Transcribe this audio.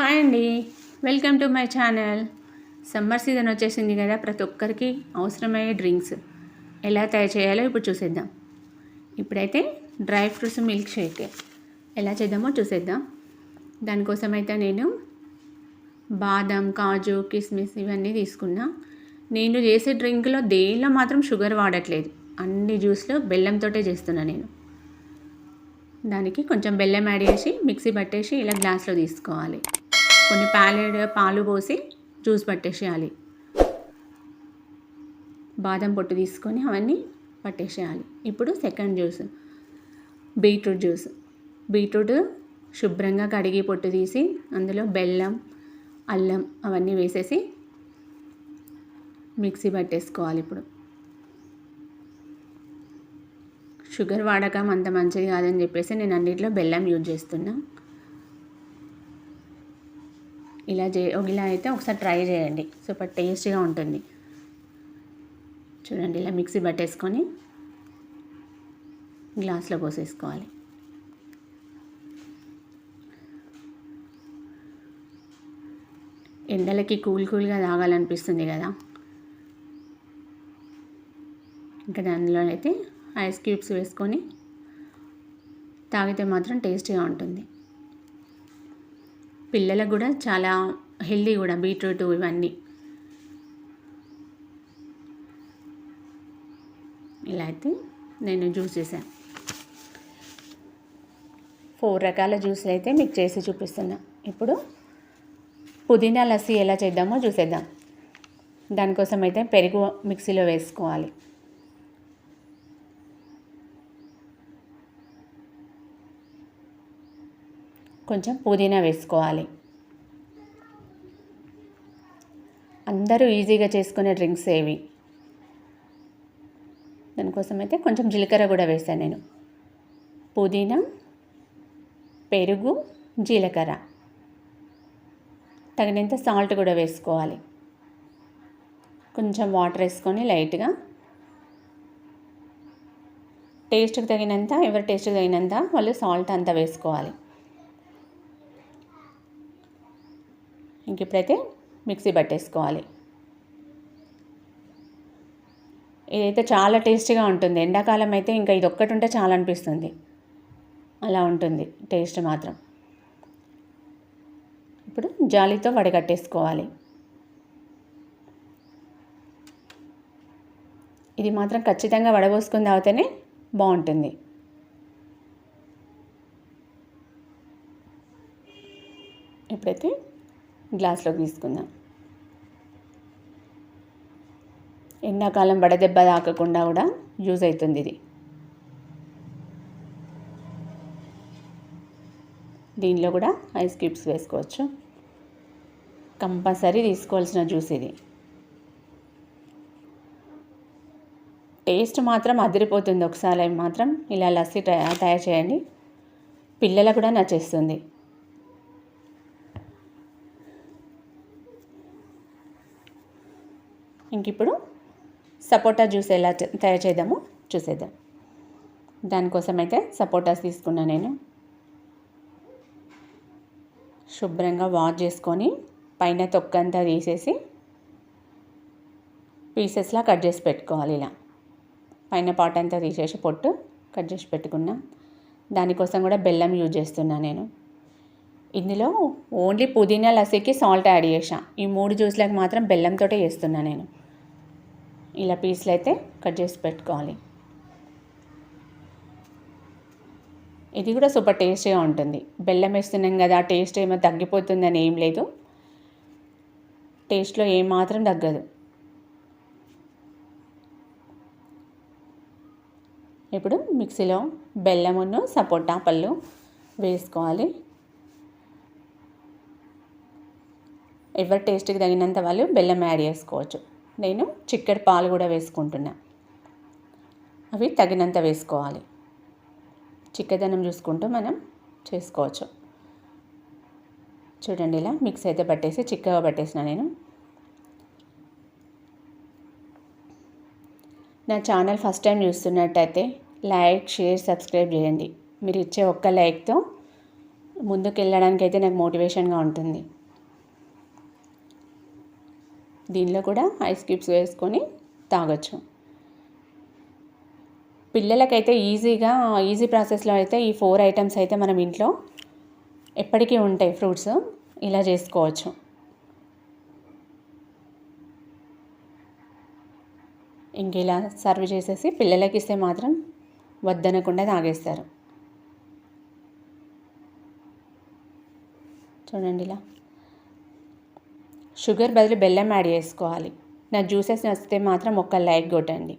Hi అండి. Welcome to my channel summer season వచ్చేసింది కదా ప్రతి ఒక్కరికి అవసరమయ్యే డ్రింక్స్ ఎలా తయారు చేయాలో ఇప్పుడు చూసేద్దాం. ఇప్పుడైతే డ్రై ఫ్రూట్స్ మిల్క్ షేక్. ఎలా చేద్దామో చూసేద్దాం. దానికోసం అయితే నేను బాదం కాజు కిస్మిస్ ఇవన్నీ తీసుకున్నా. నేను చేసే డ్రింక్లో దేనిలో మాత్రం షుగర్ వాడట్లేదు. అన్ని జ్యూస్లో బెల్లంతోటే చేస్తున్నా నేను. దానికి కొంచెం బెల్లం యాడ్ చేసి మిక్సీ పట్టేసి ఇలా గ్లాస్లో తీసుకోవాలి. కొన్ని ప్యాలెడ్ పాలు పోసి జ్యూస్ పట్టేసేయాలి. బాదం పొట్టు తీసుకొని అవన్నీ పట్టేసేయాలి. ఇప్పుడు second juice beetroot juice. Beetroot శుభ్రంగా కడిగి పొట్టు తీసి అందులో బెల్లం అల్లం అవన్నీ వేసేసి మిక్సీ పట్టేసుకోవాలి ఇప్పుడు. షుగర్ వాడకం అంత మంచిది కాదని చెప్పేసి నేను అన్నింటిలో బెల్లం యూజ్ చేస్తున్నా. ఇలా చే ఇలా అయితే ఒకసారి ట్రై చేయండి. సూపర్ టేస్టీగా ఉంటుంది. చూడండి ఇలా మిక్సీ పట్టేసుకొని గ్లాస్లో పోసేసుకోవాలి. ఎండలకి కూల్ కూల్గా తాగాలనిపిస్తుంది కదా. ఇంకా దానిలో అయితే ఐస్ క్యూబ్స్ వేసుకొని తాగితే మాత్రం టేస్టీగా ఉంటుంది. పిల్లలకు కూడా చాలా హెల్దీ కూడా బీట్రూట్ ఇవన్నీ. ఇలా అయితే నేను జ్యూస్ చేశాను. ఫోర్ రకాల జ్యూస్లు అయితే మీకు చేసి చూపిస్తున్నా. ఇప్పుడు పుదీనా లస్సీ ఎలా చేద్దామో చూసేద్దాం. దానికోసం అయితే పెరుగు మిక్సీలో వేసుకోవాలి. కొంచెం పుదీనా వేసుకోవాలి. అందరూ ఈజీగా చేసుకునే డ్రింక్స్ ఏవి? దానికోసం అయితే కొంచెం జీలకర్ర కూడా వేసాను నేను. పుదీనా పెరుగు జీలకర్ర. తగినంత సాల్ట్ కూడా వేసుకోవాలి. కొంచెం వాటర్ వేసుకొని లైట్గా టేస్ట్కి తగినంత ఎవరి టేస్ట్కి తగినంత వాళ్ళు సాల్ట్ అంతా వేసుకోవాలి. ఇంక ఇప్పుడైతే మిక్సీ పట్టేసుకోవాలి. ఇదైతే చాలా టేస్టీగా ఉంటుంది. ఎండాకాలం అయితే ఇంకా ఇది ఒక్కటి ఉంటే చాలా అనిపిస్తుంది. అలా ఉంటుంది టేస్ట్ మాత్రం. ఇప్పుడు జాలీతో వడగట్టేసుకోవాలి ఇది మాత్రం ఖచ్చితంగా వడబోసుకుని తాగితేనే బాగుంటుంది. ఇప్పుడైతే గ్లాస్లోకి తీసుకుందాం. ఎండాకాలం వడదెబ్బ తాకకుండా కూడా యూజ్ అవుతుంది ఇది. దీనిలో కూడా ఐస్ క్యూబ్స్ వేసుకోవచ్చు. కంపల్సరీ తీసుకోవాల్సిన జ్యూస్ ఇది. టేస్ట్ మాత్రం అదిరిపోతుంది. ఒకసారి మాత్రం ఇలా లస్సీ తయారు చేయండి. పిల్లలకు కూడా నచ్చేస్తుంది. ఇంక ఇప్పుడు సపోటా జ్యూస్ ఎలా తయారు చేద్దామో చూసేద్దాం. దానికోసం అయితే సపోటాస్ తీసుకున్నా నేను. శుభ్రంగా వాష్ చేసుకొని పైన తొక్కంతా తీసేసి పీసెస్లా కట్ చేసి పెట్టుకోవాలి ఇలా. పైన పాట్ అంతా తీసేసి పొట్టు కట్ చేసి పెట్టుకున్నా. దానికోసం కూడా బెల్లం యూజ్ చేస్తున్నా నేను. ఇందులో ఓన్లీ పుదీనా లస్సీకి సాల్ట్ యాడ్ చేసా ఈ మూడు జ్యూస్లకు మాత్రం బెల్లంతో చేస్తున్నా నేను. ఇలా పీస్లు అయితే కట్ చేసి పెట్టుకోవాలి. ఇది కూడా సూపర్ టేస్టీగా ఉంటుంది. బెల్లం వేస్తున్నాం కదా టేస్ట్ ఏమో తగ్గిపోతుందని ఏం లేదు. టేస్ట్లో ఏమాత్రం తగ్గదు. ఇప్పుడు మిక్సీలో బెల్లమును సపోటా పళ్ళు వేసుకోవాలి. ఎవరి టేస్ట్కి తగినంత వాళ్ళు బెల్లం యాడ్ చేసుకోవచ్చు. నేను చిక్కడి పాలు కూడా వేసుకుంటున్నా. అవి తగినంత వేసుకోవాలి. చిక్కదనం చూసుకుంటూ మనం చేసుకోవచ్చు. చూడండి ఇలా మిక్స్ అయితే పట్టేసి చిక్కగా పట్టేసిన నేను. నా ఛానల్ ఫస్ట్ టైం చూస్తున్నట్టయితే లైక్ షేర్ సబ్స్క్రైబ్ చేయండి. మీరు ఇచ్చే ఒక్క లైక్తో ముందుకు వెళ్ళడానికి అయితే నాకు మోటివేషన్గా ఉంటుంది. దీనిలో కూడా ఐస్ క్యూబ్స్ వేసుకొని తాగొచ్చు. పిల్లలకైతే ఈజీగా ఈజీ ప్రాసెస్లో అయితే ఈ ఫోర్ ఐటమ్స్ అయితే మనం ఇంట్లో ఎప్పటికీ ఉంటాయి ఫ్రూట్స్. ఇలా చేసుకోవచ్చు. ఇంక ఇలా సర్వ్ చేసేసి పిల్లలకి ఇస్తే మాత్రం వద్దనకుండా తాగేస్తారు. చూడండి ఇలా. షుగర్ బదులు బెల్లం యాడ్ చేసుకోవాలి. నా జ్యూసెస్ నచ్చితే మాత్రం ఒక్క లైక్ కొట్టండి.